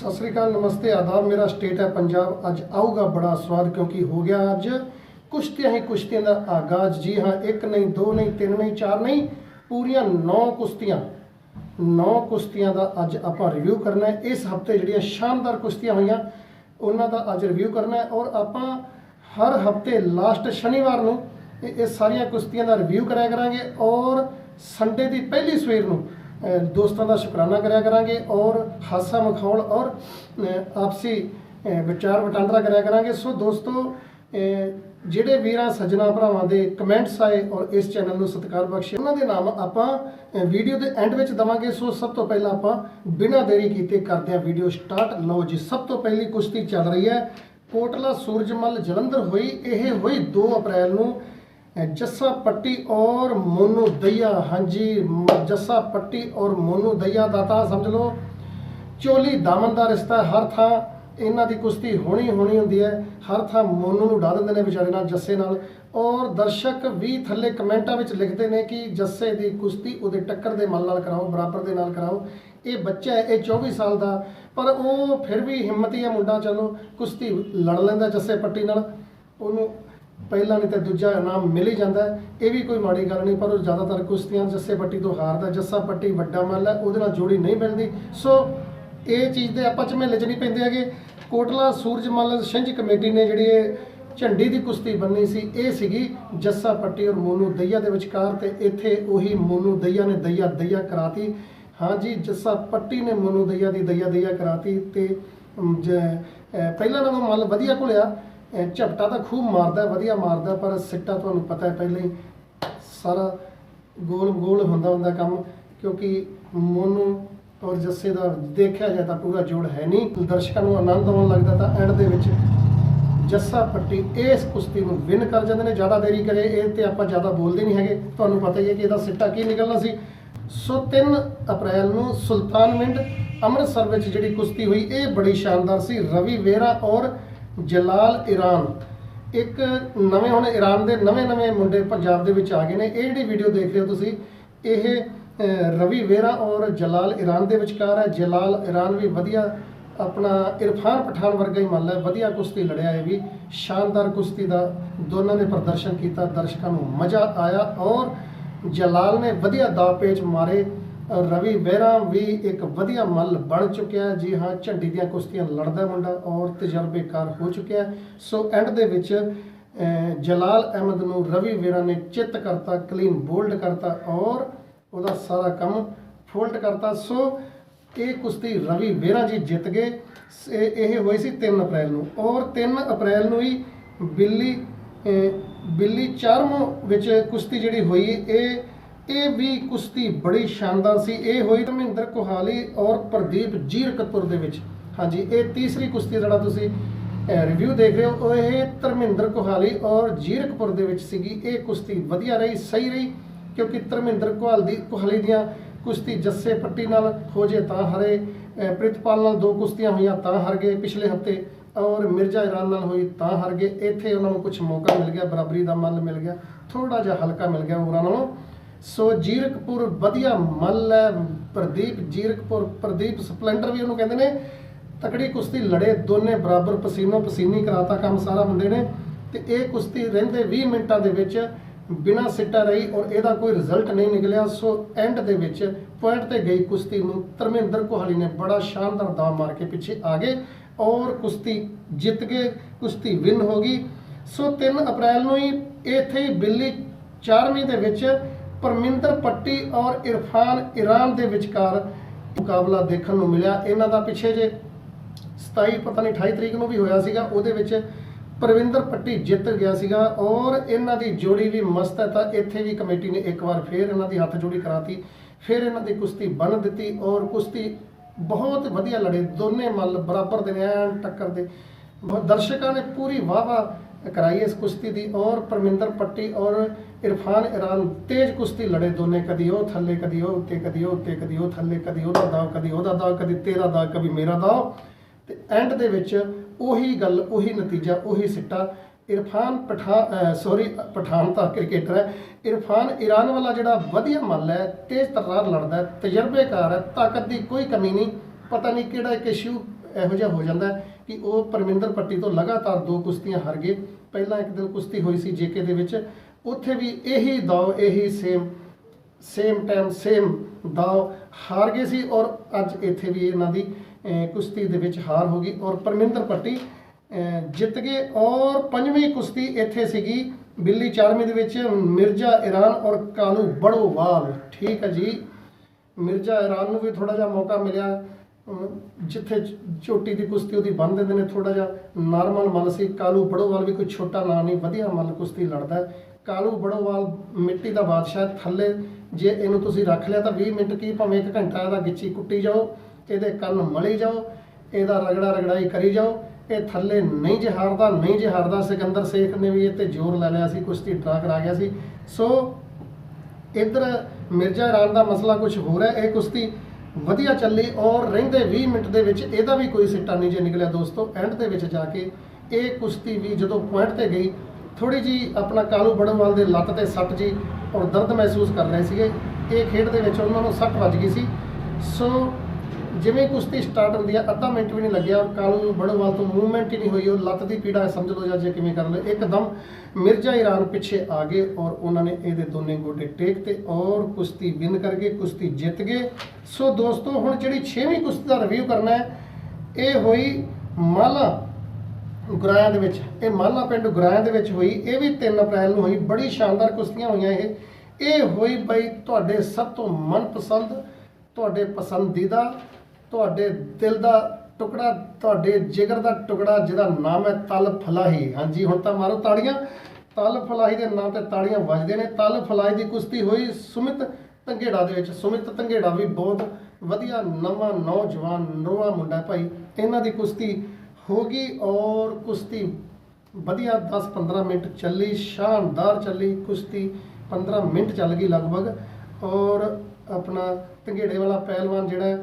ਸਤਿ ਸ੍ਰੀ ਅਕਾਲ, ਨਮਸਤੇ, ਆਦਾਬ। ਮੇਰਾ ਸਟੇਟ ਹੈ ਪੰਜਾਬ। ਅੱਜ ਆਊਗਾ ਬੜਾ ਸਵਾਦ ਕਿਉਂਕਿ ਹੋ ਗਿਆ ਅੱਜ ਕੁਸ਼ਤੀਆਂ ਹੀ ਕੁਸ਼ਤੀਆਂ ਦਾ ਆਗਾਜ਼। ਜੀ ਹਾਂ, ਇੱਕ ਨਹੀਂ, ਦੋ ਨਹੀਂ, ਤਿੰਨ ਨਹੀਂ, ਚਾਰ ਨਹੀਂ, ਪੂਰੀਆਂ 9 ਕੁਸ਼ਤੀਆਂ। 9 ਕੁਸ਼ਤੀਆਂ ਦਾ ਅੱਜ ਆਪਾਂ ਰਿਵਿਊ ਕਰਨਾ ਹੈ। ਇਸ ਹਫ਼ਤੇ ਜਿਹੜੀਆਂ ਸ਼ਾਨਦਾਰ ਕੁਸ਼ਤੀਆਂ ਹੋਈਆਂ, ਉਹਨਾਂ ਦਾ ਅੱਜ ਰਿਵਿਊ ਕਰਨਾ ਹੈ ਔਰ ਆਪਾਂ ਹਰ ਹਫ਼ਤੇ ਲਾਸਟ ਸ਼ਨੀਵਾਰ ਨੂੰ ਇਹ ਇਹ ਸਾਰੀਆਂ ਕੁਸ਼ਤੀਆਂ ਦਾ ਰਿਵਿਊ ਕਰਿਆ ਕਰਾਂਗੇ ਔਰ ਸੰਡੇ ਦੀ ਪਹਿਲੀ ਸਵੇਰ ਨੂੰ ਦੋਸਤਾਂ ਦਾ ਸ਼ੁਕਰਾਨਾ ਕਰਿਆ ਕਰਾਂਗੇ ਔਰ ਹਾਸਾ ਮਖੌਲ ਔਰ ਆਪਸੀ ਵਿਚਾਰ ਵਟਾਂਦਰਾ ਕਰਿਆ ਕਰਾਂਗੇ। ਸੋ ਦੋਸਤੋ ਜਿਹੜੇ ਵੀਰਾਂ, ਸੱਜਣਾ ਭਰਾਵਾਂ ਦੇ ਕਮੈਂਟਸ ਆਏ ਔਰ ਇਸ ਚੈਨਲ ਨੂੰ ਸਤਿਕਾਰ ਬਖਸ਼ਿਆ ਉਹਨਾਂ ਦੇ ਨਾਮ ਆਪਾਂ ਵੀਡੀਓ ਦੇ ਐਂਡ ਵਿੱਚ ਦਵਾਂਗੇ। ਸੋ ਸਭ ਤੋਂ ਪਹਿਲਾਂ ਆਪਾਂ ਬਿਨਾਂ ਦੇਰੀ ਕੀਤੇ ਕਰਦੇ ਹਾਂ ਵੀਡੀਓ ਸਟਾਰਟ। ਲਓ ਜੀ, ਸਭ ਤੋਂ ਪਹਿਲੀ ਕੁਸ਼ਤੀ ਚੱਲ ਰਹੀ ਹੈ। ਕੋਟਲਾ ਸੂਰਜਮਲ ਜਲੰਧਰ ਹੋਈ, ਇਹ ਹੋਈ 2 ਅਪ੍ਰੈਲ ਨੂੰ। ਜੱਸਾ ਪੱਟੀ ਔਰ ਮੋਨੂ ਦਈਆ, ਹਾਂਜੀ, ਜੱਸਾ ਪੱਟੀ ਔਰ ਮੋਨੂ ਦਈਆ ਦਾ ਤਾਂ ਸਮਝ ਲਓ, ਚੋਲੀ ਦਾਮਨ ਦਾ ਰਿਸ਼ਤਾ ਹਰ ਥਾਂ, ਇਹਨਾਂ ਦੀ ਕੁਸ਼ਤੀ ਹੋਣੀ ਹੋਣੀ ਹੁੰਦੀ ਹੈ। ਹਰ ਥਾਂ ਮੋਨੂ ਨੂੰ ਡਾ ਦਿੰਦੇ ਨੇ ਵਿਚਾਰੇ ਨਾਲ, ਜੱਸੇ ਨਾਲ। ਔਰ ਦਰਸ਼ਕ ਵੀ ਥੱਲੇ ਕਮੈਂਟਾਂ ਵਿੱਚ ਲਿਖਦੇ ਨੇ ਕਿ ਜੱਸੇ ਦੀ ਕੁਸ਼ਤੀ ਉਹਦੇ ਟੱਕਰ ਦੇ ਮੱਲ ਨਾਲ ਕਰਾਓ, ਬਰਾਬਰ ਦੇ ਨਾਲ ਕਰਾਓ। ਇਹ ਬੱਚਾ ਹੈ, ਇਹ 24 ਸਾਲ ਦਾ, ਪਰ ਉਹ ਫਿਰ ਵੀ ਹਿੰਮਤੀ ਹੈ ਮੁੰਡਾ, ਚਲੋ, ਕੁਸ਼ਤੀ ਲੜ ਲੈਂਦਾ ਜੱਸੇ ਪੱਟੀ ਨਾਲ। ਉਹਨੂੰ ਪਹਿਲਾ ਨਹੀਂ ਤਾਂ ਦੂਜਾ ਇਨਾਮ ਮਿਲ ਹੀ ਜਾਂਦਾ ਇਹ ਵੀ ਕੋਈ ਮਾੜੀ ਗੱਲ ਨਹੀਂ ਪਰ ਉਹ ਜ਼ਿਆਦਾਤਰ ਕੁਸ਼ਤੀਆਂ ਜੱਸੇ ਪੱਟੀ ਤੋਂ ਹਾਰਦਾ ਜੱਸਾ ਪੱਟੀ ਵੱਡਾ ਮੱਲ ਹੈ ਉਹਦੇ ਨਾਲ ਜੋੜੀ ਨਹੀਂ ਮਿਲਦੀ। ਸੋ ਇਹ ਚੀਜ਼ ਦੇ ਆਪਾਂ ਝਮੇਲੇ 'ਚ ਨਹੀਂ ਪੈਂਦੇ ਹੈਗੇ। ਕੋਟਲਾ ਸੂਰਜ ਮੱਲ ਛਿੰਝ ਕਮੇਟੀ ਨੇ ਜਿਹੜੀ ਇਹ ਝੰਡੀ ਦੀ ਕੁਸ਼ਤੀ ਬੰਨੀ ਸੀ ਇਹ ਸੀਗੀ ਜੱਸਾ ਪੱਟੀ ਔਰ ਮੋਨੂ ਦਈਆ ਦੇ ਵਿਚਕਾਰ ਤੇ ਇੱਥੇ ਉਹੀ ਮੋਨੂ ਦਈਆ ਨੇ ਦਈਆ ਦਈਆ ਕਰਾਤੀ। ਹਾਂਜੀ ਜੱਸਾ ਪੱਟੀ ਨੇ ਮੋਨੂ ਦਈਆ ਦੀ ਦਈਆ ਦਈਆ ਕਰਾਤੀ ਤੇ ਅਮ, ਜ- ਅਹ, ਪਹਿਲਾਂ ਨਾਲੋਂ ਮੱਲ ਵਧੀਆ ਘੁਲਿਆ। ਝਪਟਾ ਤਾਂ ਖੂਬ ਮਾਰਦਾ, ਵਧੀਆ ਮਾਰਦਾ, ਪਰ ਸਿੱਟਾ ਤੁਹਾਨੂੰ ਪਤਾ ਹੈ, ਪਹਿਲਾਂ ਹੀ ਸਾਰਾ ਗੋਲ ਗੋਲ ਹੁੰਦਾ ਹੁੰਦਾ ਕੰਮ, ਕਿਉਂਕਿ ਮੋਨੂ ਔਰ ਜੱਸੇ ਦਾ ਦੇਖਿਆ ਜਾਏ ਤਾਂ ਪੂਰਾ ਜੋੜ ਹੈ ਨਹੀਂ। ਦਰਸ਼ਕਾਂ ਨੂੰ ਆਨੰਦ ਆਉਣ ਲੱਗਦਾ ਤਾਂ ਐਂਡ ਦੇ ਵਿੱਚ ਜੱਸਾ ਪੱਟੀ ਇਸ ਕੁਸ਼ਤੀ ਨੂੰ ਵਿਨ ਕਰ ਜਾਂਦੇ ਨੇ, ਜ਼ਿਆਦਾ ਦੇਰੀ ਕਰੇ, ਇਹ ਤੇ ਆਪਾਂ ਜ਼ਿਆਦਾ ਬੋਲਦੇ ਨਹੀਂ ਹੈਗੇ। ਤੁਹਾਨੂੰ ਪਤਾ ਹੀ ਹੈ ਕਿ ਇਹਦਾ ਸਿੱਟਾ ਕੀ ਨਿਕਲਣਾ ਸੀ। ਸੋ 3 ਅਪ੍ਰੈਲ ਨੂੰ ਸੁਲਤਾਨ ਸੁਲਤਾਨਵਿੰਡ ਅੰਮ੍ਰਿਤਸਰ ਵਿੱਚ ਜਿਹੜੀ ਕੁਸ਼ਤੀ ਹੋਈ, ਇਹ ਬੜੀ ਸ਼ਾਨਦਾਰ ਸੀ। ਰਵੀ ਵੇਰਾ ਔਰ ਜਲਾਲ ਇਰਾਨ। ਇੱਕ ਨਵੇਂ ਹੁਣ ਇਰਾਨ ਦੇ ਨਵੇਂ-ਨਵੇਂ ਮੁੰਡੇ ਪੰਜਾਬ ਦੇ ਵਿੱਚ ਆ ਗਏ ਨੇ। ਇਹ ਜਿਹੜੀ ਵੀਡੀਓ ਦੇਖ ਰਹੇ ਹੋ ਤੁਸੀਂ, ਇਹ ਰਵੀ ਵੇਰਾ ਔਰ ਜਲਾਲ ਇਰਾਨ ਦੇ ਵਿਚਕਾਰ ਹੈ। ਜਲਾਲ ਇਰਾਨ ਵੀ ਵਧੀਆ ਆਪਣਾ ਇਰਫਾਨ ਪਠਾਨ ਵਰਗਾ ਹੀ ਮੰਨ ਲੈ ਵਧੀਆ ਕੁਸ਼ਤੀ ਲੜਿਆ ਇਹ ਵੀ। ਸ਼ਾਨਦਾਰ ਕੁਸ਼ਤੀ ਦਾ ਦੋਨਾਂ ਨੇ ਪ੍ਰਦਰਸ਼ਨ ਕੀਤਾ। ਦਰਸ਼ਕਾਂ ਨੂੰ ਮਜ਼ਾ ਆਇਆ ਔਰ ਜਲਾਲ ਨੇ ਵਧੀਆ ਦਾ ਪੇਚ ਮਾਰੇ। ਰਵੀ ਵਹਿਰਾ ਵੀ ਇੱਕ ਵਧੀਆ ਮੱਲ ਬਣ ਚੁੱਕਿਆ ਜੀ ਹਾਂ, ਝੰਡੀ ਦੀਆਂ ਕੁਸ਼ਤੀਆਂ ਲੜਦਾ ਮੁੰਡਾ ਔਰ ਤਜਰਬੇਕਾਰ ਹੋ ਚੁੱਕਿਆ ਸੋ ਐਂਡ ਦੇ ਵਿੱਚ ਜਲਾਲ ਅਹਿਮਦ ਨੂੰ ਰਵੀ ਵਹਿਰਾ ਨੇ ਚਿੱਤ ਕਰਤਾ ਕਲੀਨ ਬੋਲਡ ਕਰਤਾ ਔਰ ਉਹਦਾ ਸਾਰਾ ਕੰਮ ਫੋਲਡ ਕਰਤਾ। ਸੋ ਇਹ ਕੁਸ਼ਤੀ ਰਵੀ ਵਹਿਰਾ ਜੀ ਜਿੱਤ ਗਏ। ਸ- ਇਹ ਇਹ ਹੋਈ ਸੀ 3 ਅਪ੍ਰੈਲ ਨੂੰ ਔਰ 3 ਅਪ੍ਰੈਲ ਨੂੰ ਹੀ ਬਿੱਲੀ ਬਿੱਲੀ ਚਾਰਮੋ ਵਿੱਚ ਕੁਸ਼ਤੀ ਜਿਹੜੀ ਹੋਈ, ਇਹ ਇਹ ਵੀ ਕੁਸ਼ਤੀ ਬੜੀ ਸ਼ਾਨਦਾਰ ਸੀ। ਇਹ ਹੋਈ ਧਰਮਿੰਦਰ ਕੋਹਾਲੀ ਔਰ ਪ੍ਰਦੀਪ ਜੀਰਕਪੁਰ ਦੇ ਵਿੱਚ। ਹਾਂਜੀ, ਇਹ ਤੀਸਰੀ ਕੁਸ਼ਤੀ ਜਿਹੜਾ ਤੁਸੀਂ ਰਿਵਿਊ ਦੇਖ ਰਹੇ ਹੋ, ਇਹ ਧਰਮਿੰਦਰ ਕੋਹਾਲੀ ਔਰ ਜੀਰਕਪੁਰ ਦੇ ਵਿੱਚ ਸੀਗੀ। ਇਹ ਕੁਸ਼ਤੀ ਵਧੀਆ ਰਹੀ, ਸਹੀ ਰਹੀ, ਕਿਉਂਕਿ ਧਰਮਿੰਦਰ ਕੋਹਾਲ ਦੀ, ਕੋਹਾਲੀ ਦੀਆਂ ਕੁਸ਼ਤੀ ਜੱਸੇ ਪੱਟੀ ਨਾਲ ਹੋ ਜੇ ਤਾਂ ਹਰੇ ਪ੍ਰਿਤਪਾਲ ਨਾਲ ਦੋ ਕੁਸ਼ਤੀਆਂ ਹੋਈਆਂ ਤਾਂ ਹਾਰ ਗਏ ਪਿਛਲੇ ਹਫ਼ਤੇ ਔਰ ਮਿਰਜ਼ਾ ਇਰਾਨ ਨਾਲ ਹੋਈ ਤਾਂ ਹਾਰ ਗਏ। ਇੱਥੇ ਉਹਨਾਂ ਨੂੰ ਕੁਝ ਮੌਕਾ ਮਿਲ ਗਿਆ, ਬਰਾਬਰੀ ਦਾ ਮੱਲ ਮਿਲ ਗਿਆ ਥੋੜਾ ਜਿਹਾ ਹਲਕਾ ਮਿਲ ਗਿਆ ਉਹਨਾਂ ਨਾਲੋਂ। ਸੋ ਜੀਰਕਪੁਰ ਵਧੀਆ ਮੱਲ ਹੈ, ਪ੍ਰਦੀਪ ਜੀਰਕਪੁਰ, ਪ੍ਰਦੀਪ ਸਪਲੈਂਡਰ ਵੀ ਉਹਨੂੰ ਕਹਿੰਦੇ ਨੇ। ਤਕੜੀ ਕੁਸ਼ਤੀ ਲੜੇ ਦੋਨੇ ਬਰਾਬਰ, ਪਸੀਨੋ ਪਸੀਨੀ ਕਰਾਤਾ ਕੰਮ ਸਾਰਾ ਮੁੰਡੇ ਨੇ। ਤੇ ਇਹ ਕੁਸ਼ਤੀ ਰਹਿੰਦੇ 20 ਮਿੰਟਾਂ ਦੇ ਵਿੱਚ ਬਿਨਾਂ ਸਿੱਟਾ ਰਹੀ ਔਰ ਇਹਦਾ ਕੋਈ ਰਿਜ਼ਲਟ ਨਹੀਂ ਨਿਕਲਿਆ। ਸੋ ਐਂਡ ਦੇ ਵਿੱਚ ਪੁਆਇੰਟ ਤੇ ਗਈ ਕੁਸ਼ਤੀ ਨੂੰ। ਧਰਮਿੰਦਰ ਕੋਹਲੀ ਨੇ ਬੜਾ ਸ਼ਾਨਦਾਰ ਦਾਅ ਮਾਰ ਕੇ ਪਿੱਛੇ ਆ ਗਏ ਔਰ ਕੁਸ਼ਤੀ ਜਿੱਤ ਗਏ, ਕੁਸ਼ਤੀ ਵਿਨ ਹੋ ਗਈ। ਸੋ 3 ਅਪ੍ਰੈਲ ਨੂੰ ਹੀ ਇੱਥੇ ਹੀ ਬਿੱਲੀ 4ਵੀਂ ਦੇ ਵਿੱਚ ਪਰਮਿੰਦਰ ਪੱਟੀ ਔਰ ਇਰਫਾਨ ਇਰਾਨ ਦੇ ਵਿਚਕਾਰ ਮੁਕਾਬਲਾ ਦੇਖਣ ਨੂੰ ਮਿਲਿਆ। ਇਹਨਾਂ ਦਾ ਪਿੱਛੇ ਜੇ 27 ਪਤਾ ਨਹੀਂ 28 ਤਰੀਕ ਨੂੰ ਵੀ ਹੋਇਆ ਸੀਗਾ, ਉਹਦੇ ਵਿੱਚ ਪ੍ਰਵਿੰਦਰ ਪੱਟੀ ਜਿੱਤ ਗਿਆ ਸੀਗਾ ਔਰ ਇਹਨਾਂ ਦੀ ਜੋੜੀ ਵੀ ਮਸਤ ਹੈ ਤਾਂ ਇੱਥੇ ਵੀ ਕਮੇਟੀ ਨੇ ਇੱਕ ਵਾਰ ਫੇਰ ਇਹਨਾਂ ਦੀ ਹੱਥ ਜੋੜੀ ਕਰਾਤੀ। ਫਿਰ ਇਹਨਾਂ ਦੀ ਕੁਸ਼ਤੀ ਬਣ ਦਿੱਤੀ ਔਰ ਕੁਸ਼ਤੀ ਬਹੁਤ ਵਧੀਆ ਲੜੇ। ਦੋਨੇ ਮੱਲ ਬਰਾਬਰ ਦੇ ਨੇ, ਐਨ ਟੱਕਰ ਦੇ। ਦਰਸ਼ਕਾਂ ਨੇ ਪੂਰੀ ਵਾਹ ਵਾਹ ਕਰਾਈ ਇਸ ਕੁਸ਼ਤੀ ਦੀ ਔਰ ਪਰਮਿੰਦਰ ਪੱਟੀ ਔਰ ਇਰਫਾਨ ਇਰਾਨ ਤੇਜ਼ ਕੁਸ਼ਤੀ ਲੜੇ ਦੋਨੇ, ਕਦੀ ਉਹ ਥੱਲੇ, ਕਦੀ ਉਹ ਉੱਤੇ, ਕਦੀ ਉਹ ਉੱਤੇ, ਕਦੀ ਉਹ ਥੱਲੇ, ਕਦੀ ਉਹਦਾ ਦਾਅ, ਕਦੀ ਉਹਦਾ ਦਾਅ, ਕਦੀ ਤੇਰਾ ਦਾਅ, ਕਦੀ ਮੇਰਾ ਦਾਅ। ਤੇ ਐਂਡ ਦੇ ਵਿੱਚ ਉਹੀ ਗੱਲ, ਉਹੀ ਨਤੀਜਾ, ਉਹੀ ਸਿੱਟਾ। ਇਰਫਾਨ ਪਠਾਨ ਸੌਰੀ ਪਠਾਨ ਤਾਂ ਕ੍ਰਿਕਟਰ ਹੈ। ਇਰਫਾਨ ਈਰਾਨ ਵਾਲਾ ਜਿਹੜਾ ਵਧੀਆ ਮੱਲ ਹੈ, ਤੇਜ਼ ਤਰਾਰ ਲੜਦਾ ਤਜਰਬੇਕਾਰ ਹੈ, ਤਾਕਤ ਦੀ ਕੋਈ ਕਮੀ ਨਹੀਂ, ਪਤਾ ਨਹੀਂ ਕਿਹੜਾ ਇੱਕ ਇਸ਼ੂ ਇਹੋ ਜਿਹਾ ਹੋ ਜਾਂਦਾ ਕਿ ਉਹ ਪਰਮਿੰਦਰ ਪੱਟੀ ਤੋਂ ਲਗਾਤਾਰ ਦੋ ਕੁਸ਼ਤੀਆਂ ਹਾਰ ਗਏ। ਪਹਿਲਾਂ ਇੱਕ ਦਿਨ ਕੁਸ਼ਤੀ ਹੋਈ ਸੀ ਜੇਕੇ ਦੇ ਵਿੱਚ। ਉੱਥੇ ਵੀ ਇਹੀ ਦੌ, ਇਹੀ ਸੇਮ ਸੇਮ ਟਾਈਮ, ਸੇਮ ਦਾਅ ਹਾਰ ਗਏ ਸੀ ਔਰ ਅੱਜ ਇੱਥੇ ਵੀ ਇਹਨਾਂ ਦੀ ਕੁਸ਼ਤੀ ਦੇ ਵਿੱਚ ਹਾਰ ਹੋ ਗਈ ਔਰ ਪਰਮਿੰਦਰ ਪੱਟੀ ਜਿੱਤ ਗਏ ਔਰ ਪੰਜਵੀਂ ਕੁਸ਼ਤੀ ਇੱਥੇ ਸੀਗੀ ਬਿੱਲੀ ਚਾਰਵੀਂ ਦੇ ਵਿੱਚ ਮਿਰਜ਼ਾ ਇਰਾਨ ਔਰ ਕਾਲੂ ਬੜੋਵਾਲ ਠੀਕ ਹੈ ਜੀ। ਮਿਰਜ਼ਾ ਇਰਾਨ ਨੂੰ ਵੀ ਥੋੜਾ ਜਿਹਾ ਮੌਕਾ ਮਿਲਿਆ। ਜਿੱਥੇ ਚ- ਚੋਟੀ ਦੀ ਕੁਸ਼ਤੀ ਉਹਦੀ ਬੰਨ ਦਿੰਦੇ ਨੇ ਥੋੜਾ ਜਿਹਾ, ਨਾਰਮਲ ਮੱਲ ਸੀ ਕਾਲੂ ਬੜੋਵਾਲ ਵੀ ਕੋਈ ਛੋਟਾ ਨਾਂ ਨਹੀਂ, ਵਧੀਆ ਮੱਲ ਕੁਸ਼ਤੀ ਲੜਦਾ ਕਾਲੂ ਬੜੋਵਾਲ ਮਿੱਟੀ ਦਾ ਬਾਦਸ਼ਾਹ ਥੱਲੇ ਜੇ ਇਹਨੂੰ ਤੁਸੀਂ ਰੱਖ ਲਿਆ ਤਾਂ 20 ਮਿੰਟ ਕੀ ਭਾਵੇਂ 1 ਘੰਟਾ ਇਹਦਾ ਗਿੱਚੀ ਕੁੱਟੀ ਜਾਓ, ਇਹਦੇ ਕੰਨ ਮਲੀ ਜਾਓ, ਇਹਦਾ ਰਗੜਾ ਰਗੜਾਈ ਕਰੀ ਜਾਓ, ਇਹ ਥੱਲੇ ਨਹੀਂ ਜਹਾਰਦਾ ਨਹੀਂ ਜਹਾਰਦਾ ਸਿਕੰਦਰ ਸੇਖ ਨੇ ਵੀ ਇਹ ਤੇ ਜ਼ੋਰ ਲੈ ਲਿਆ ਸੀ, ਕੁਸ਼ਤੀ ਡਰਾ ਕਰਾ ਗਿਆ ਸੀ। ਸੋ ਇੱਧਰ ਮਿਰਜ਼ਾ ਰਾਨ ਦਾ ਮਸਲਾ ਕੁਝ ਹੋਰ ਹੈ, ਇਹ ਕੁਸ਼ਤੀ ਵਧੀਆ ਚੱਲੀ ਔਰ ਰਹਿੰਦੇ 20 ਮਿੰਟ ਦੇ ਵਿੱਚ ਇਹਦਾ ਵੀ ਕੋਈ ਸਿੱਟਾ ਨਹੀਂ ਜੇ ਨਿਕਲਿਆ ਦੋਸਤੋ ਐਂਡ ਦੇ ਵਿੱਚ ਜਾ ਕੇ ਇਹ ਕੁਸ਼ਤੀ ਵੀ ਜਦੋਂ ਪੁਆਇੰਟ ਤੇ ਗਈ ਥੋੜੀ ਜੀ ਆਪਣਾ ਕਾਲੂ ਬੜਨਵਾਲ ਦੇ ਲੱਤ ਤੇ ਸੱਟ ਜੀ ਔਰ ਦਰਦ ਮਹਿਸੂਸ ਕਰ ਰਹੇ ਸੀਗੇ। ਇਹ ਖੇਡ ਦੇ ਵਿੱਚ ਉਹਨਾਂ ਨੂੰ ਸੱਟ ਵੱਜ ਗਈ ਸੀ। ਸੋ ਜਿਵੇਂ ਕੁਸ਼ਤੀ ਸਟਾਰਟ ਹੁੰਦੀ ਆ, ਅੱਧਾ ਮਿੰਟ ਵੀ ਨਹੀਂ ਲੱਗਿਆ ਔਰ ਕਾਲੂ ਬੜਨਵਾਲ ਤੋਂ ਮੂਵਮੈਂਟ ਹੀ ਨਹੀਂ ਹੋਈ, ਉਹ ਲੱਤ ਦੀ ਪੀੜਾ ਸਮਝ ਲਓ ਜਾਂ ਜੇ ਕਿਵੇਂ ਕਰ ਲਓ, ਇੱਕਦਮ ਮਿਰਜ਼ਾ ਈਰਾਨ ਪਿੱਛੇ ਆ ਗਏ ਔਰ ਉਹਨਾਂ ਨੇ ਇਹਦੇ ਦੋਨੇ ਗੋਡੇ ਟੇਕ ਤੇ ਔਰ ਕੁਸ਼ਤੀ ਵਿਨ ਕਰ ਗਏ, ਕੁਸ਼ਤੀ ਜਿੱਤ ਗਏ। ਸੋ ਦੋਸਤੋ, ਹੁਣ ਜਿਹੜੀ 6ਵੀਂ ਕੁਸ਼ਤੀ ਦਾ ਰਿਵਿਊ ਕਰਨਾ ਹੈ, ਇਹ ਹੋਈ ਮਾਲਾ ਗੁਰਾਇਆਂ ਦੇ ਵਿੱਚ। ਇਹ ਮਾਲਾ ਪਿੰਡ ਗੁਰਾਇਆਂ ਦੇ ਵਿੱਚ ਹੋਈ, ਇਹ ਵੀ 3 ਅਪ੍ਰੈਲ ਨੂੰ ਹੋਈ, ਬੜੀ ਸ਼ਾਨਦਾਰ ਕੁਸ਼ਤੀਆਂ ਹੋਈਆਂ ਇਹ। ਇਹ ਹੋਈ ਬਈ ਤੁਹਾਡੇ ਸਭ ਤੋਂ ਮਨਪਸੰਦ, ਤੁਹਾਡੇ ਪਸੰਦੀਦਾ ਤੁਹਾਡੇ ਦਿਲ ਦਾ ਟੁਕੜਾ, ਤੁਹਾਡੇ ਜਿਗਰ ਦਾ ਟੁਕੜਾ ਜਿਹਦਾ ਨਾਮ ਹੈ ਤਲ ਫਲਾਹੀ। ਹਾਂਜੀ, ਹੁਣ ਤਾਂ ਮਾਰੋ ਤਾੜੀਆਂ। ਤਲ ਫਲਾਹੀ ਦੇ ਨਾਮ ਤੇ ਤਾੜੀਆਂ ਵੱਜਦੇ ਨੇ। ਤਲ ਫਲਾਹੀ ਦੀ ਕੁਸ਼ਤੀ ਹੋਈ ਸੁਮਿਤ ਤੰਗੇੜਾ ਦੇ ਵਿੱਚ। ਸੁਮਿਤ ਤੰਗੇੜਾ ਵੀ ਬਹੁਤ ਵਧੀਆ ਨਵਾਂ ਨੌਜਵਾਨ ਨੋਆ ਮੁੰਡਾ ਭਾਈ। ਇਹਨਾਂ ਦੀ ਕੁਸ਼ਤੀ ਹੋ ਗਈ ਔਰ ਕੁਸ਼ਤੀ ਵਧੀਆ 10-15 ਮਿੰਟ ਚੱਲੀ, ਸ਼ਾਨਦਾਰ ਚੱਲੀ। ਕੁਸ਼ਤੀ 15 ਮਿੰਟ ਚੱਲ ਗਈ ਲਗਭਗ। ਔਰ ਆਪਣਾ ਤੰਗੇੜੇ ਵਾਲਾ ਪਹਿਲਵਾਨ ਜਿਹੜਾ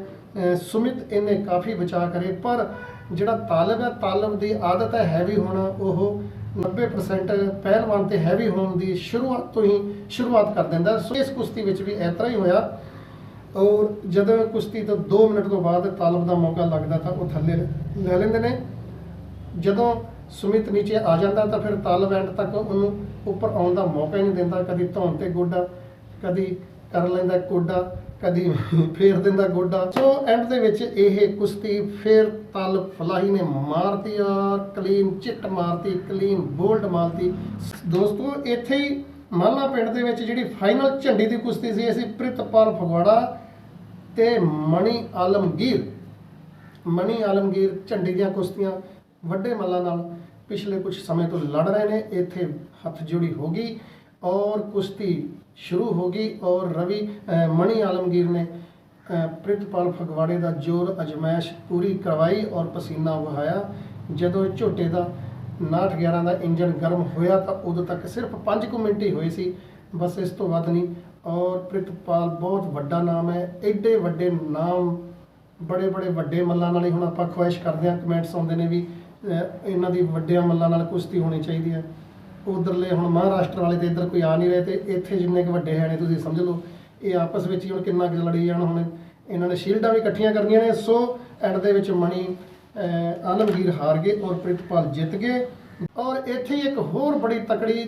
ਸੁਮਿਤ ਇਹਨੇ ਕਾਫੀ ਬਚਾ ਕਰੇ, ਪਰ ਜਿਹੜਾ ਤਾਲਬ ਹੈ, ਤਾਲਬ ਦੀ ਆਦਤ ਹੈ ਹੈਵੀ ਹੋਣਾ, ਉਹ 90% ਪਹਿਲਵਾਨ ਤੇ ਹੈਵੀ ਹੋਣ ਦੀ ਸ਼ੁਰੂਆਤ ਤੋਂ ਹੀ ਸ਼ੁਰੂਆਤ ਕਰ ਦਿੰਦਾ। ਸੋ ਇਸ ਕੁਸ਼ਤੀ ਵਿੱਚ ਵੀ ਇਸ ਤਰ੍ਹਾਂ ਹੀ ਹੋਇਆ। ਔਰ ਜਦੋਂ ਕੁਸ਼ਤੀ ਤੋਂ 2 ਮਿੰਟ ਤੋਂ ਬਾਅਦ ਤਾਲਬ ਦਾ ਮੌਕਾ ਲੱਗਦਾ ਤਾਂ ਉਹ ਥੱਲੇ ਲੈ ਲੈਂਦੇ ਨੇ। ਜਦੋਂ ਸੁਮਿਤ ਨੀਚੇ ਆ ਜਾਂਦਾ ਤਾਂ ਫਿਰ ਤਾਲਬ ਐਂਡ ਤੱਕ ਉਹਨੂੰ ਉੱਪਰ ਆਉਣ ਦਾ ਮੌਕਾ ਹੀ ਨਹੀਂ ਦਿੰਦਾ। ਕਦੀ ਧੌਣ ਤੇ ਗੋਡਾ, ਕਦੀ ਕਰ ਲੈਂਦਾ ਗੋਡਾ। ਕਦੀ ਫੇਰ ਦਿੰਦਾ ਗੋਡਾ। ਸੋ ਐਂਡ ਦੇ ਵਿੱਚ ਇਹ ਕੁਸ਼ਤੀ ਫਿਰ ਤਲ ਫਲਾਹੀ ਨੇ ਮਾਰਤੀ ਔਰ ਕਲੀਨ ਚਿੱਟ ਮਾਰਤੀ ਕਲੀਨ ਬੋਲਡ ਮਾਰਤੀ। ਦੋਸਤੋ, ਇੱਥੇ ਹੀ ਮਾਲਾ ਪਿੰਡ ਦੇ ਵਿੱਚ ਜਿਹੜੀ ਫਾਈਨਲ ਝੰਡੀ ਦੀ ਕੁਸ਼ਤੀ ਸੀ, ਅਸੀਂ ਪ੍ਰਿਤਪਾਲ ਫਗਵਾੜਾ ਤੇ ਮਣੀ ਆਲਮਗੀਰ। ਮਣੀ ਆਲਮਗੀਰ ਝੰਡੀ ਦੀਆਂ ਕੁਸ਼ਤੀਆਂ ਵੱਡੇ ਮੱਲਾਂ ਨਾਲ ਪਿਛਲੇ ਕੁਝ ਸਮੇਂ ਤੋਂ ਲੜ ਰਹੇ ਨੇ, ਇੱਥੇ ਹੱਥ ਜੋੜੀ ਹੋ ਗਈ ਔਰ ਕੁਸ਼ਤੀ ਸ਼ੁਰੂ ਹੋ ਗਈ ਔਰ ਰਵੀ ਮਣੀ ਆਲਮਗੀਰ ਨੇ ਪ੍ਰਿਤਪਾਲ ਫਗਵਾੜੇ ਦਾ ਜੋਰ ਅਜਮਾਇਸ਼ ਪੂਰੀ ਕਰਵਾਈ ਔਰ ਪਸੀਨਾ ਵਹਾਇਆ। ਜਦੋਂ ਝੋਟੇ ਦਾ 911 ਦਾ ਇੰਜਨ ਗਰਮ ਹੋਇਆ ਤਾਂ ਉਦੋਂ ਤੱਕ ਸਿਰਫ 5 ਮਿੰਟ ਹੀ ਹੋਏ ਸੀ। ਬਸ ਇਸ ਤੋਂ ਵੱਧ ਨਹੀਂ। ਔਰ ਪ੍ਰਿਤਪਾਲ ਬਹੁਤ ਵੱਡਾ ਨਾਮ ਹੈ। ਐਡੇ ਵੱਡੇ ਨਾਮ, ਬੜੇ ਬੜੇ ਵੱਡੇ ਮੱਲਾਂ ਨਾਲ ਹੀ ਹੁਣ ਆਪਾਂ ਖੁਆਇਸ਼ ਕਰਦੇ ਹਾਂ। ਕਮੈਂਟਸ ਆਉਂਦੇ ਨੇ ਵੀ ਇਹਨਾਂ ਦੀ ਵੱਡਿਆਂ ਮੱਲਾਂ ਨਾਲ ਕੁਸ਼ਤੀ ਹੋਣੀ ਚਾਹੀਦੀ ਹੈ। ਉਧਰਲੇ ਹੁਣ ਮਹਾਰਾਸ਼ਟਰ ਵਾਲੇ ਤੇ ਇੱਧਰ ਕੋਈ ਆ ਨਹੀਂ ਰਹੇ ਤੇ ਇੱਥੇ ਜਿੰਨੇ ਕੁ ਵੱਡੇ ਹੈ ਨੇ ਤੁਸੀਂ ਸਮਝ ਲਓ, ਇਹ ਆਪਸ ਵਿੱਚ ਹੀ ਹੁਣ ਕਿੰਨਾ ਕੁ ਲੜੀ ਜਾਣ ਹੁਣ। ਇਹਨਾਂ ਨੇ ਸ਼ੀਲਡਾਂ ਵੀ ਇਕੱਠੀਆਂ ਕਰਨੀਆਂ ਨੇ, ਸੋ ਐਂਡ ਦੇ ਵਿੱਚ ਮਣੀ ਆਲਮਗੀਰ ਹਾਰ ਗਏ ਔਰ ਪ੍ਰਿਤਪਾਲ ਜਿੱਤ ਗਏ। ਔਰ ਇੱਥੇ ਇੱਕ ਹੋਰ ਬੜੀ ਤਕੜੀ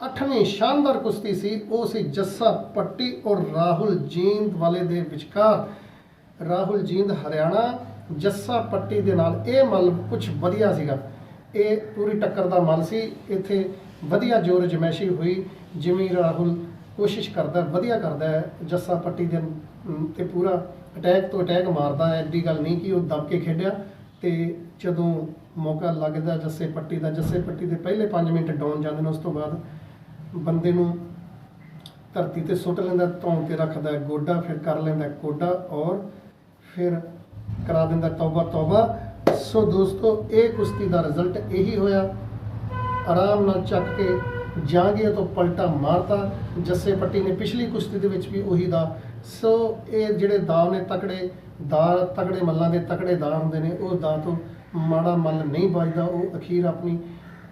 ਅੱਠਵੀਂ ਸ਼ਾਨਦਾਰ ਕੁਸ਼ਤੀ ਸੀ, ਉਹ ਸੀ ਜੱਸਾ ਪੱਟੀ ਔਰ ਰਾਹੁਲ ਜੀਂਦ ਵਾਲੇ ਦੇ ਵਿਚਕਾਰ। ਰਾਹੁਲ ਜੀਂਦ ਹਰਿਆਣਾ, ਜੱਸਾ ਪੱਟੀ ਦੇ ਨਾਲ ਇਹ ਮੱਲ ਕੁਝ ਵਧੀਆ ਸੀਗਾ। ਇਹ ਪੂਰੀ ਟੱਕਰ ਦਾ ਮਨ ਸੀ। ਇੱਥੇ ਵਧੀਆ ਜੋਰ ਜਮੈਸ਼ੀ ਹੋਈ ਜਿਵੇਂ ਰਾਹੁਲ ਕੋਸ਼ਿਸ਼ ਕਰਦਾ ਵਧੀਆ ਕਰਦਾ ਹੈ। ਜੱਸਾ ਪੱਟੀ ਦੇ ਅਮ, ਤੇ ਪੂਰਾ ਅਟੈਕ ਤੋਂ ਅਟੈਕ ਮਾਰਦਾ ਹੈ। ਐਡੀ ਗੱਲ ਨਹੀਂ ਕਿ ਉਹ ਦਬ ਕੇ ਖੇਡਿਆ। ਤੇ ਜਦੋਂ ਮੌਕਾ ਲੱਗਦਾ ਜੱਸੇ ਪੱਟੀ ਦਾ ਜੱਸੇ ਪੱਟੀ ਦੇ ਪਹਿਲੇ 5 ਮਿੰਟ ਡਾਊਨ ਜਾਂਦੇ ਨੇ ਉਸ ਤੋਂ ਬਾਅਦ ਬੰਦੇ ਨੂੰ ਧਰਤੀ ਤੇ ਸੁੱਟ ਲੈਂਦਾ ਧੌਣ ਤੇ ਰੱਖਦਾ ਗੋਡਾ ਫਿਰ ਕਰ ਲੈਂਦਾ ਹੈ। ਕੋਡਾ ਔਰ ਫਿਰ ਕਰਾ ਦਿੰਦਾ ਤੌਬਾ ਤੌਬਾ। ਸੋ ਦੋਸਤੋ, ਇਹ ਕੁਸ਼ਤੀ ਦਾ ਰਿਜ਼ਲਟ ਇਹੀ ਹੋਇਆ। ਆਰਾਮ ਨਾਲ ਚੱਕ ਕੇ ਜਾਂਗੀਆਂ ਤੋਂ ਪਲਟਾ ਮਾਰਤਾ। ਜੱਸੇ ਪੱਟੀ ਨੇ ਪਿਛਲੀ ਕੁਸ਼ਤੀ ਦੇ ਵਿੱਚ ਵੀ ਉਹੀ ਦਾ। ਸੋ ਇਹ ਜਿਹੜੇ ਦਾਅ ਨੇ ਤਕੜੇ, ਦਾਅ ਤਕੜੇ ਮੱਲਾਂ ਦੇ ਤਕੜੇ ਦਾਅ ਹੁੰਦੇ ਨੇ, ਉਹ ਦਾਅ ਤੋਂ ਮਾੜਾ ਮੱਲ ਨਹੀਂ ਵੱਜਦਾ। ਉਹ ਅਖੀਰ ਆਪਣੀ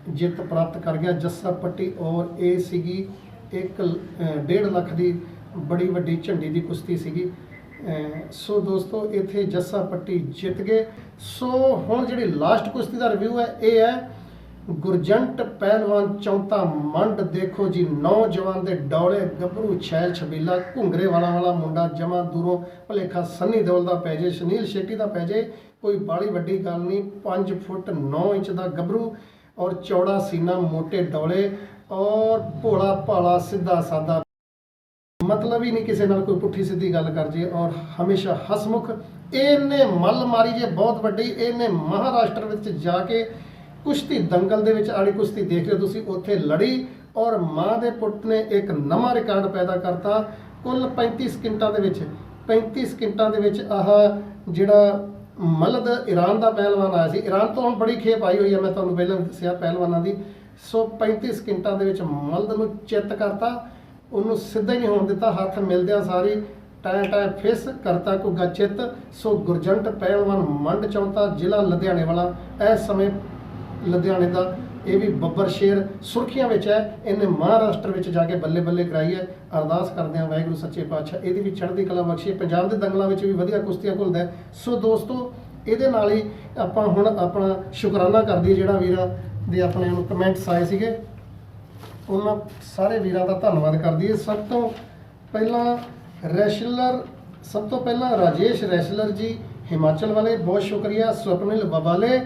ਜਿੱਤ ਪ੍ਰਾਪਤ ਕਰ ਗਿਆ ਜੱਸਾ ਪੱਟੀ ਔਰ ਇਹ ਸੀਗੀ 1 1.5 ਲੱਖ ਦੀ ਬੜੀ ਵੱਡੀ ਝੰਡੀ ਦੀ ਕੁਸ਼ਤੀ ਸੀਗੀ। ਸੋ ਦੋਸਤੋ, ਇੱਥੇ ਜੱਸਾ ਪੱਟੀ ਜਿੱਤ ਗਏ। ਸੋ ਹੁਣ ਜਿਹੜੀ ਲਾਸਟ ਕੁਸ਼ਤੀ ਦਾ ਰਿਵਿਊ ਹੈ, ਇਹ ਹੈ ਗੁਰਜੰਟ ਪਹਿਲਵਾਨ ਚੌਂਤਾ ਮੰਡ। ਦੇਖੋ ਜੀ, ਨੌਜਵਾਨ ਦੇ ਡੌਲੇ ਗੱਭਰੂ ਛੈਲ ਛਬੀਲਾ, ਘੁੰਗਰੇ ਵਾਲਾ ਵਾਲਾ ਮੁੰਡਾ ਜਮਾ ਦੂਰੋਂ ਭਲੇਖਾ ਸੰਨੀ ਦਿਓਲ ਦਾ ਪੈ ਜੇ, ਸੁਨੀਲ ਸ਼ੇਟੀ ਦਾ ਪੈ ਜੇ, ਕੋਈ ਬਾਲੀ ਵੱਡੀ ਗੱਲ ਨਹੀਂ 5 ਫੁੱਟ 9 ਇੰਚ ਦਾ ਗੱਭਰੂ ਔਰ ਚੌੜਾ ਸੀਨਾ ਮੋٹے ਡੌਲੇ ਔਰ ਭੋਲਾ ਭਾਲਾ ਸਿੱਧਾ ਸਾਦਾ ਮਤਲਬ ਹੀ ਨਹੀਂ ਕਿਸੇ ਨਾਲ ਕੋਈ ਪੁੱਠੀ ਸਿੱਧੀ ਗੱਲ ਕਰ ਜੇ ਔਰ ਹਮੇਸ਼ਾ ਹਸਮੁਖ। ਇਹਨੇ ਮੱਲ ਮਾਰੀ ਜੇ ਬਹੁਤ ਵੱਡੀ, ਇਹਨੇ ਮਹਾਰਾਸ਼ਟਰ ਵਿੱਚ ਜਾ ਕੇ ਕੁਸ਼ਤੀ ਦੰਗਲ ਦੇ ਵਿੱਚ ਆੜੀ ਕੁਸ਼ਤੀ ਦੇਖ ਲਿਓ ਤੁਸੀਂ, ਉੱਥੇ ਲੜੀ ਔਰ ਮਾਂ ਦੇ ਪੁੱਤ ਨੇ ਇੱਕ ਨਵਾਂ ਰਿਕਾਰਡ ਪੈਦਾ ਕਰਤਾ। ਕੁੱਲ 35 ਸਕਿੰਟਾਂ ਦੇ ਵਿੱਚ 35 ਸਕਿੰਟਾਂ ਦੇ ਵਿੱਚ ਆਹ ਜਿਹੜਾ ਮਲਦ ਈਰਾਨ ਦਾ ਪਹਿਲਵਾਨ ਆਇਆ ਸੀ। ਈਰਾਨ ਤੋਂ ਹੁਣ ਬੜੀ ਖੇਪ ਆਈ ਹੋਈ ਹੈ, ਮੈਂ ਤੁਹਾਨੂੰ ਪਹਿਲਾਂ ਵੀ ਦੱਸਿਆ ਪਹਿਲਵਾਨਾਂ ਦੀ। ਸੋ 35 ਸਕਿੰਟਾਂ ਦੇ ਵਿੱਚ ਮਲਦ ਨੂੰ ਚਿੱਤ ਕਰਤਾ। ਉਹਨੂੰ ਸਿੱਧਾ ਹੀ ਨਹੀਂ ਹੋਣ ਦਿੱਤਾ, ਹੱਥ ਮਿਲਦਿਆਂ ਸਾਰੀ ਟਾਇ ਟਾਇ ਫਿਸ ਕਰਤਾ ਕੁੱਗਾ ਚਿੱਤ। ਸੋ ਗੁਰਜੰਟ ਪਹਿਲਵਾਨ ਮੰਡ ਚੌਂਤਾ, ਜ਼ਿਲ੍ਹਾ ਲੁਧਿਆਣੇ ਵਾਲਾ। ਇਸ ਸਮੇਂ ਲੁਧਿਆਣੇ ਦਾ ਇਹ ਵੀ ਬੱਬਰ ਸ਼ੇਰ ਸੁਰਖੀਆਂ ਵਿੱਚ ਹੈ। ਇਹਨੇ ਮਹਾਰਾਸ਼ਟਰ ਵਿੱਚ ਜਾ ਕੇ ਬੱਲੇ ਬੱਲੇ ਕਰਾਈ ਹੈ। ਅਰਦਾਸ ਕਰਦੇ ਹਾਂ ਵਾਹਿਗੁਰੂ ਸੱਚੇ ਪਾਤਸ਼ਾਹ, ਇਹਦੀ ਵੀ ਚੜ੍ਹਦੀ ਕਲਾ ਬਖਸ਼ੀ ਪੰਜਾਬ ਦੇ ਦੰਗਲਾਂ ਵਿੱਚ ਵੀ ਵਧੀਆ ਕੁਸ਼ਤੀਆਂ ਘੁਲਦਾ ਸੋ ਦੋਸਤੋ, ਇਹਦੇ ਨਾਲ ਹੀ ਆਪਾਂ ਹੁਣ ਆਪਣਾ ਸ਼ੁਕਰਾਨਾ ਕਰਦੀ ਜਿਹੜਾ ਵੀਰਾਂ ਦੇ ਆਪਣੇ ਨੂੰ ਕਮੈਂਟਸ ਆਏ ਸੀਗੇ। ਉਹਨਾਂ ਸਾਰੇ ਵੀਰਾਂ ਦਾ ਧੰਨਵਾਦ ਕਰਦੀ ਹੈ। ਸਭ ਤੋਂ ਪਹਿਲਾਂ ਰੈਸ਼ਲਰ, ਸਭ ਤੋਂ ਪਹਿਲਾਂ ਰਾਜੇਸ਼ ਰੈਸ਼ਲਰ ਜੀ ਹਿਮਾਚਲ ਵਾਲੇ, ਬਹੁਤ ਸ਼ੁਕਰੀਆ। ਸਵਪਨਿਲ ਬਬਾਲੇ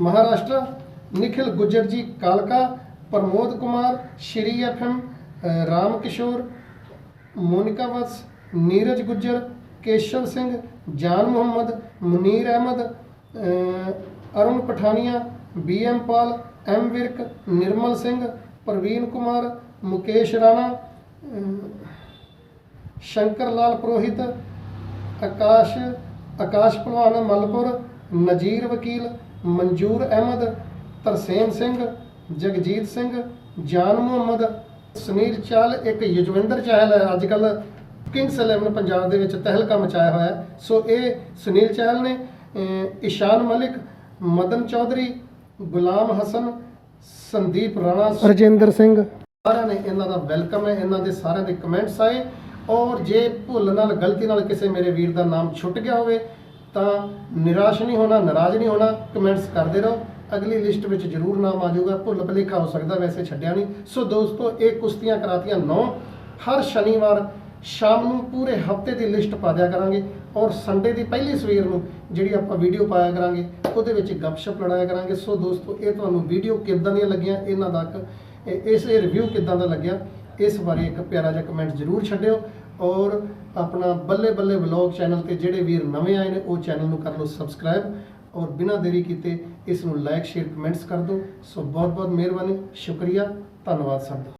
ਮਹਾਰਾਸ਼ਟਰ, ਨਿਖਿਲ ਗੁੱਜਰ ਜੀ ਕਾਲਕਾ, Pramod Kumar, Shri FM Ram Kishore, Monika Vats, Neeraj Gujjar, Keshav Singh, Jan Muhammad, Munir Ahmed Arun Pathania, B M Pal M Virk Nirmal Singh Praveen Kumar Mukesh Rana Shankar Lal Prohit Akash Akash Bhalwan Malpur Nazir ਵਕੀਲ ਮਨਜੂਰ ਅਹਿਮਦ ਤਰਸੇਮ ਸਿੰਘ ਜਗਜੀਤ ਸਿੰਘ ਜਾਨ ਮੁਹੰਮਦ ਸੁਨੀਲ ਚਾਲ ਇੱਕ ਯਜਵਿੰਦਰ ਚਾਹਲ ਹੈ। ਅੱਜ ਕੱਲ Kings 11 Punjab ਦੇ ਵਿੱਚ ਤਹਿਲਕਾ ਮਚਾਇਆ ਹੋਇਆ ਸੋ ਇਹ ਸੁਨੀਲ ਚਾਹਲ ਨੇ ਅਹ, ਇਸ਼ਾਨ ਮਲਿਕ ਮਦਨ ਚੌਧਰੀ ਗੁਲਾਮ ਹਸਨ ਸੰਦੀਪ ਰਾਣਾ ਰਜਿੰਦਰ ਸਿੰਘ। ਸਾਰਿਆਂ ਨੇ ਇਹਨਾਂ ਦਾ ਵੈਲਕਮ ਹੈ ਇਹਨਾਂ ਦੇ ਸਾਰਿਆਂ ਦੇ ਕਮੈਂਟਸ ਆਏ। ਔਰ ਜੇ ਭੁੱਲ ਨਾਲ ਗਲਤੀ ਨਾਲ ਕਿਸੇ ਮੇਰੇ ਵੀਰ ਦਾ ਨਾਮ ਛੁੱਟ ਗਿਆ ਹੋਵੇ ਤਾਂ ਨਿਰਾਸ਼ ਨਹੀਂ ਹੋਣਾ ਨਾਰਾਜ਼ ਨਹੀਂ ਹੋਣਾ ਕਮੈਂਟਸ ਕਰਦੇ ਰਹੋ। ਅਗਲੀ ਲਿਸਟ ਵਿੱਚ ਜ਼ਰੂਰ ਨਾਮ ਆ ਜਾਊਗਾ। ਭੁੱਲ ਭੁਲੇਖਾ ਹੋ ਸਕਦਾ ਵੈਸੇ ਛੱਡਿਆ ਨਹੀਂ। ਸੋ ਦੋਸਤੋ ਇਹ ਕੁਸ਼ਤੀਆਂ ਕਰਾਤੀਆਂ 9 ਹਰ ਸ਼ਨੀਵਾਰ ਸ਼ਾਮ ਨੂੰ ਪੂਰੇ ਹਫ਼ਤੇ ਦੀ ਲਿਸਟ ਪਾ ਦਿਆ ਕਰਾਂਗੇ। ਔਰ ਸੰਡੇ ਦੀ ਪਹਿਲੀ ਸਵੇਰ ਨੂੰ ਜਿਹੜੀ ਆਪਾਂ ਵੀਡੀਓ ਪਾਇਆ ਕਰਾਂਗੇ ਉਹਦੇ ਵਿੱਚ ਗੱਪਸ਼ਪ ਲੜਾਇਆ ਕਰਾਂਗੇ। ਸੋ ਦੋਸਤੋ, ਇਹ ਤੁਹਾਨੂੰ ਵੀਡੀਓ ਕਿੱਦਾਂ ਦੀਆਂ ਲੱਗੀਆਂ? ਇਹਨਾਂ ਦਾ ਇੱਕ- ਇਸ ਰਿਵਿਊ ਕਿੱਦਾਂ ਦਾ ਲੱਗਿਆ? ਇਸ ਬਾਰੇ ਇੱਕ ਪਿਆਰਾ ਜਿਹਾ ਕਮੈਂਟ ਜ਼ਰੂਰ ਛੱਡਿਓ। ਔਰ ਆਪਣਾ ਬੱਲੇ ਬੱਲੇ ਵਲੌਗ ਚੈਨਲ ਤੇ ਜਿਹੜੇ ਵੀਰ ਨਵੇਂ ਆਏ ਨੇ, ਉਹ ਚੈਨਲ ਨੂੰ ਕਰ ਲਓ ਸਬਸਕ੍ਰਾਈਬ ਔਰ ਬਿਨਾਂ ਦੇਰੀ ਕੀਤੇ ਇਸ ਨੂੰ ਲਾਈਕ ਸ਼ੇਅਰ ਕਮੈਂਟਸ ਕਰ ਦਿਓ। ਸੋ ਬਹੁਤ ਬਹੁਤ ਮਿਹਰਬਾਨੀ। ਸ਼ੁਕਰੀਆ। ਧੰਨਵਾਦ ਸਭ ਦਾ।